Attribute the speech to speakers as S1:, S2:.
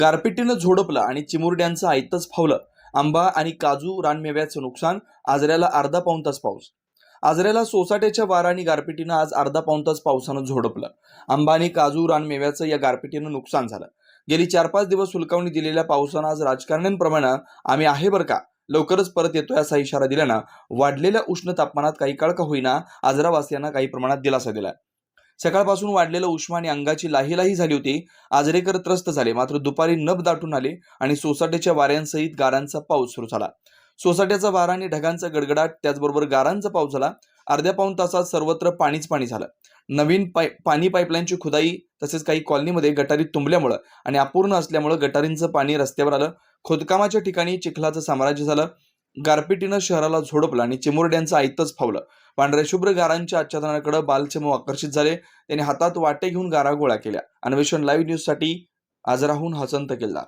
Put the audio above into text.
S1: गारपिटीनं झोडपलं आणि चिमुरड्यांचं आयतच फावलं. आंबा आणि काजू रानमेव्याचं नुकसान आजऱ्याला अर्धा पाऊण तास पाऊस. आजऱ्याला सोसाट्याच्या वारा आणि गारपिटीनं आज अर्धा पाऊण तास पावसानं झोडपलं. आंबा आणि काजू रानमेव्याचं या गारपिटीनं नुकसान झालं. गेली चार पाच दिवस सुलकावणी दिलेल्या पावसानं आज राजकारण्यांप्रमाणे आम्ही आहे बरं का? लवकरच परत येतोय असा इशारा दिल्यानं वाढलेल्या उष्ण तापमानात काही काळ का होईना आजरावासियांना काही प्रमाणात दिलासा दिला सकाळपासून वाढलेलं उष्मा आणि अंगाची लाहीलाही झाली होती. आजरेकर त्रस्त झाले. मात्र दुपारी नभ दाटून आले आणि सोसाट्याच्या वाऱ्यांसहित गारांचा पाऊस सुरू झाला. सोसाट्याचा वारा आणि ढगांचा गडगडाट त्याचबरोबर गारांचा पाऊस झाला. अर्ध्या पाऊण तासात सर्वत्र पाणीच पाणी झालं. नवीन पाय पाणी पाईपलाईनची खुदाई तसेच काही कॉलनीमध्ये गटारी तुंबल्यामुळं आणि अपूर्ण असल्यामुळं गटारींचं पाणी रस्त्यावर आलं. खोदकामाच्या ठिकाणी चिखलाचं साम्राज्य झालं. गारपिटीनं शहराला झोडपलं आणि चिमुरड्यांचं आयतच फावलं. पांढऱ्या शुभ्र गारांच्या आच्छादनाकडे बालचमू आकर्षित झाले. त्यांनी हातात वाटे घेऊन गारा गोळा केल्या. अन्वेषण लाईव्ह न्यूजसाठी आजराहून हसंत केलदार